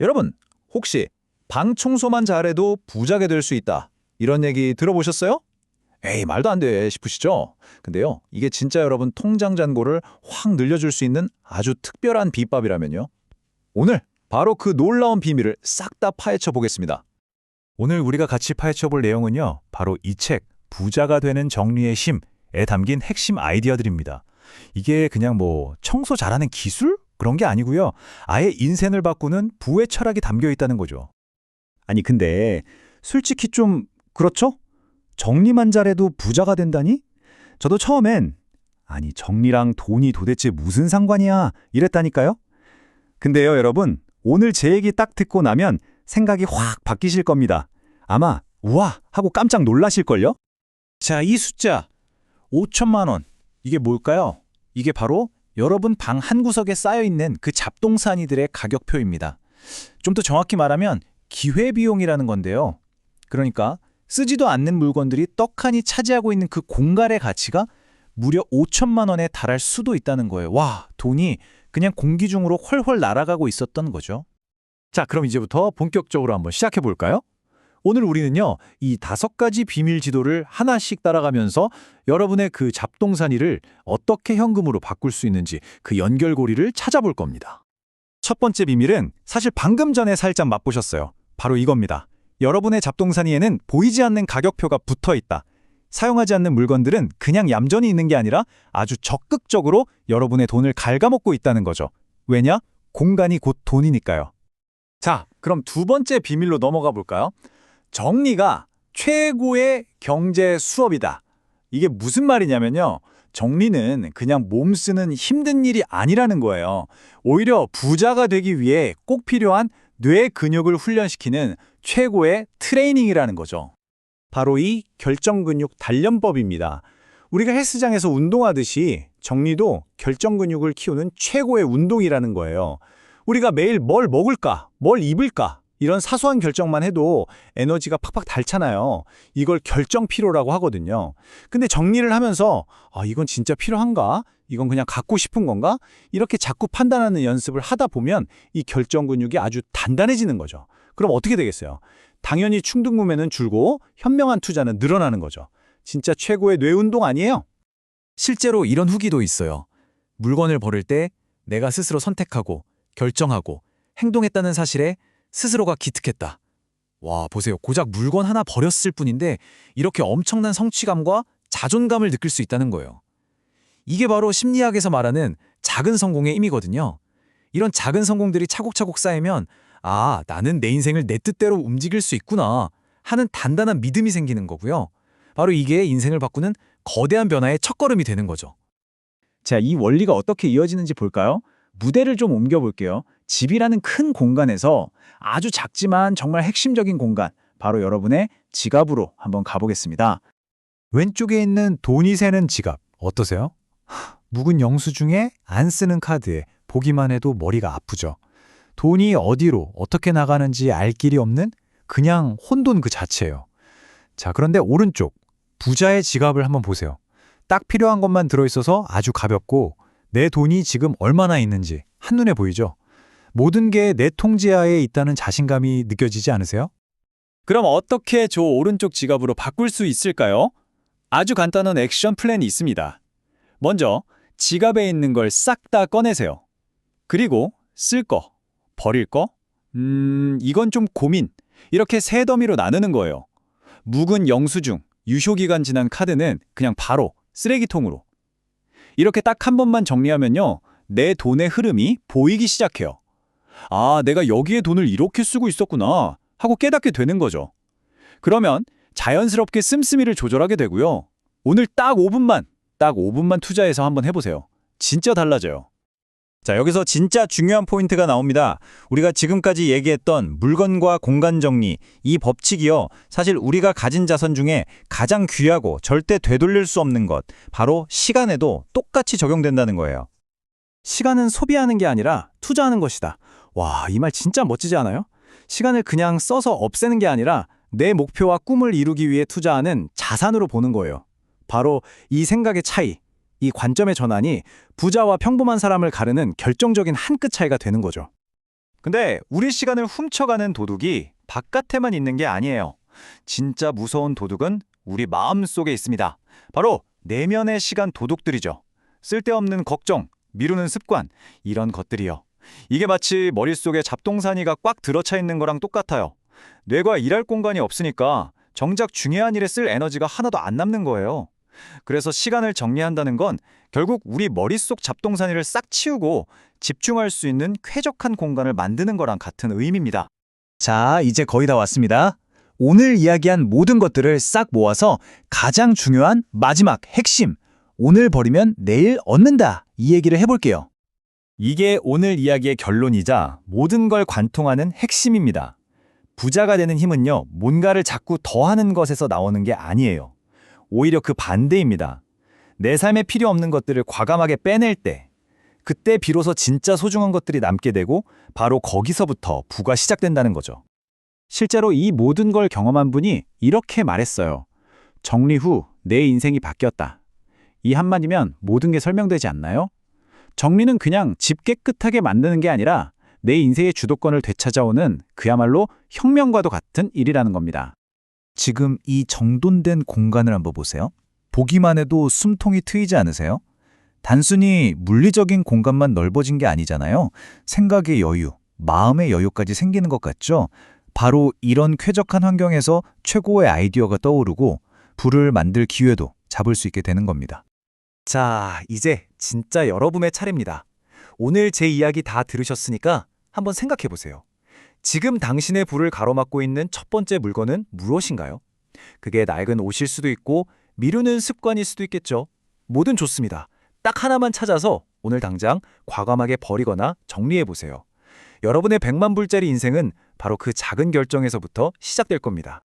여러분, 혹시 방 청소만 잘해도 부자게 될수 있다. 이런 얘기 들어보셨어요? 에이, 말도 안 돼 싶으시죠? 근데요, 이게 진짜 여러분 통장 잔고를 확 늘려줄 수 있는 아주 특별한 비법이라면요. 오늘 바로 그 놀라운 비밀을 싹 다 파헤쳐 보겠습니다. 오늘 우리가 같이 파헤쳐 볼 내용은요, 바로 이 책, 부자가 되는 정리의 힘에 담긴 핵심 아이디어들입니다. 이게 그냥 뭐 청소 잘하는 기술? 그런 게 아니고요. 아예 인생을 바꾸는 부의 철학이 담겨 있다는 거죠. 아니 근데 솔직히 좀 그렇죠? 정리만 잘해도 부자가 된다니? 저도 처음엔 아니 정리랑 돈이 도대체 무슨 상관이야 이랬다니까요. 근데요 여러분 오늘 제 얘기 딱 듣고 나면 생각이 확 바뀌실 겁니다. 아마 우와 하고 깜짝 놀라실걸요? 자, 이 숫자 5천만 원. 이게 뭘까요? 이게 바로 여러분 방 한 구석에 쌓여 있는 그 잡동사니들의 가격표입니다. 좀 더 정확히 말하면 기회비용이라는 건데요. 그러니까 쓰지도 않는 물건들이 떡하니 차지하고 있는 그 공간의 가치가 무려 5천만 원에 달할 수도 있다는 거예요. 와, 돈이 그냥 공기 중으로 훨훨 날아가고 있었던 거죠. 자, 그럼 이제부터 본격적으로 한번 시작해 볼까요? 오늘 우리는요, 이 다섯 가지 비밀 지도를 하나씩 따라가면서 여러분의 그 잡동사니를 어떻게 현금으로 바꿀 수 있는지 그 연결고리를 찾아볼 겁니다. 첫 번째 비밀은 사실 방금 전에 살짝 맛보셨어요. 바로 이겁니다. 여러분의 잡동사니에는 보이지 않는 가격표가 붙어 있다. 사용하지 않는 물건들은 그냥 얌전히 있는 게 아니라 아주 적극적으로 여러분의 돈을 갉아먹고 있다는 거죠. 왜냐? 공간이 곧 돈이니까요. 자, 그럼 두 번째 비밀로 넘어가 볼까요? 정리가 최고의 경제 수업이다. 이게 무슨 말이냐면요. 정리는 그냥 몸 쓰는 힘든 일이 아니라는 거예요. 오히려 부자가 되기 위해 꼭 필요한 뇌 근육을 훈련시키는 최고의 트레이닝이라는 거죠. 바로 이 결정 근육 단련법입니다. 우리가 헬스장에서 운동하듯이 정리도 결정 근육을 키우는 최고의 운동이라는 거예요. 우리가 매일 뭘 먹을까, 뭘 입을까, 이런 사소한 결정만 해도 에너지가 팍팍 닳잖아요. 이걸 결정 피로라고 하거든요. 근데 정리를 하면서 아, 이건 진짜 필요한가? 이건 그냥 갖고 싶은 건가? 이렇게 자꾸 판단하는 연습을 하다 보면 이 결정 근육이 아주 단단해지는 거죠. 그럼 어떻게 되겠어요? 당연히 충동 구매는 줄고 현명한 투자는 늘어나는 거죠. 진짜 최고의 뇌 운동 아니에요? 실제로 이런 후기도 있어요. 물건을 버릴 때 내가 스스로 선택하고 결정하고 행동했다는 사실에 스스로가 기특했다. 와, 보세요. 고작 물건 하나 버렸을 뿐인데 이렇게 엄청난 성취감과 자존감을 느낄 수 있다는 거예요. 이게 바로 심리학에서 말하는 작은 성공의 의미거든요. 이런 작은 성공들이 차곡차곡 쌓이면 아, 나는 내 인생을 내 뜻대로 움직일 수 있구나 하는 단단한 믿음이 생기는 거고요. 바로 이게 인생을 바꾸는 거대한 변화의 첫걸음이 되는 거죠. 자, 이 원리가 어떻게 이어지는지 볼까요? 무대를 좀 옮겨볼게요. 집이라는 큰 공간에서 아주 작지만 정말 핵심적인 공간, 바로 여러분의 지갑으로 한번 가보겠습니다. 왼쪽에 있는 돈이 새는 지갑, 어떠세요? 하, 묵은 영수증에 안 쓰는 카드에 보기만 해도 머리가 아프죠. 돈이 어디로 어떻게 나가는지 알 길이 없는 그냥 혼돈 그 자체예요. 자, 그런데 오른쪽 부자의 지갑을 한번 보세요. 딱 필요한 것만 들어있어서 아주 가볍고 내 돈이 지금 얼마나 있는지 한눈에 보이죠? 모든 게 내 통제하에 있다는 자신감이 느껴지지 않으세요? 그럼 어떻게 저 오른쪽 지갑으로 바꿀 수 있을까요? 아주 간단한 액션 플랜이 있습니다. 먼저 지갑에 있는 걸 싹 다 꺼내세요. 그리고 쓸 거, 버릴 거, 음, 이건 좀 고민. 이렇게 세 더미로 나누는 거예요. 묵은 영수증, 유효기간 지난 카드는 그냥 바로 쓰레기통으로. 이렇게 딱 한 번만 정리하면요. 내 돈의 흐름이 보이기 시작해요. 아, 내가 여기에 돈을 이렇게 쓰고 있었구나 하고 깨닫게 되는 거죠. 그러면 자연스럽게 씀씀이를 조절하게 되고요. 오늘 딱 5분만, 딱 5분만 투자해서 한번 해보세요. 진짜 달라져요. 자, 여기서 진짜 중요한 포인트가 나옵니다. 우리가 지금까지 얘기했던 물건과 공간 정리, 이 법칙이요. 사실 우리가 가진 자선 중에 가장 귀하고 절대 되돌릴 수 없는 것, 바로 시간에도 똑같이 적용된다는 거예요. 시간은 소비하는 게 아니라 투자하는 것이다. 와, 이 말 진짜 멋지지 않아요? 시간을 그냥 써서 없애는 게 아니라 내 목표와 꿈을 이루기 위해 투자하는 자산으로 보는 거예요. 바로 이 생각의 차이, 이 관점의 전환이 부자와 평범한 사람을 가르는 결정적인 한 끗 차이가 되는 거죠. 근데 우리 시간을 훔쳐가는 도둑이 바깥에만 있는 게 아니에요. 진짜 무서운 도둑은 우리 마음 속에 있습니다. 바로 내면의 시간 도둑들이죠. 쓸데없는 걱정, 미루는 습관, 이런 것들이요. 이게 마치 머릿속에 잡동사니가 꽉 들어차 있는 거랑 똑같아요. 뇌가 일할 공간이 없으니까 정작 중요한 일에 쓸 에너지가 하나도 안 남는 거예요. 그래서 시간을 정리한다는 건 결국 우리 머릿속 잡동사니를 싹 치우고 집중할 수 있는 쾌적한 공간을 만드는 거랑 같은 의미입니다. 자, 이제 거의 다 왔습니다. 오늘 이야기한 모든 것들을 싹 모아서 가장 중요한 마지막 핵심, 오늘 버리면 내일 얻는다. 이 얘기를 해볼게요. 이게 오늘 이야기의 결론이자 모든 걸 관통하는 핵심입니다. 부자가 되는 힘은요, 뭔가를 자꾸 더하는 것에서 나오는 게 아니에요. 오히려 그 반대입니다. 내 삶에 필요 없는 것들을 과감하게 빼낼 때, 그때 비로소 진짜 소중한 것들이 남게 되고 바로 거기서부터 부가 시작된다는 거죠. 실제로 이 모든 걸 경험한 분이 이렇게 말했어요. 정리 후 내 인생이 바뀌었다. 이 한마디면 모든 게 설명되지 않나요? 정리는 그냥 집 깨끗하게 만드는 게 아니라 내 인생의 주도권을 되찾아오는 그야말로 혁명과도 같은 일이라는 겁니다. 지금 이 정돈된 공간을 한번 보세요. 보기만 해도 숨통이 트이지 않으세요? 단순히 물리적인 공간만 넓어진 게 아니잖아요. 생각의 여유, 마음의 여유까지 생기는 것 같죠? 바로 이런 쾌적한 환경에서 최고의 아이디어가 떠오르고 불을 만들 기회도 잡을 수 있게 되는 겁니다. 자, 이제 진짜 여러분의 차례입니다. 오늘 제 이야기 다 들으셨으니까 한번 생각해 보세요. 지금 당신의 불을 가로막고 있는 첫 번째 물건은 무엇인가요? 그게 낡은 옷일 수도 있고 미루는 습관일 수도 있겠죠. 뭐든 좋습니다. 딱 하나만 찾아서 오늘 당장 과감하게 버리거나 정리해 보세요. 여러분의 100만 불짜리 인생은 바로 그 작은 결정에서부터 시작될 겁니다.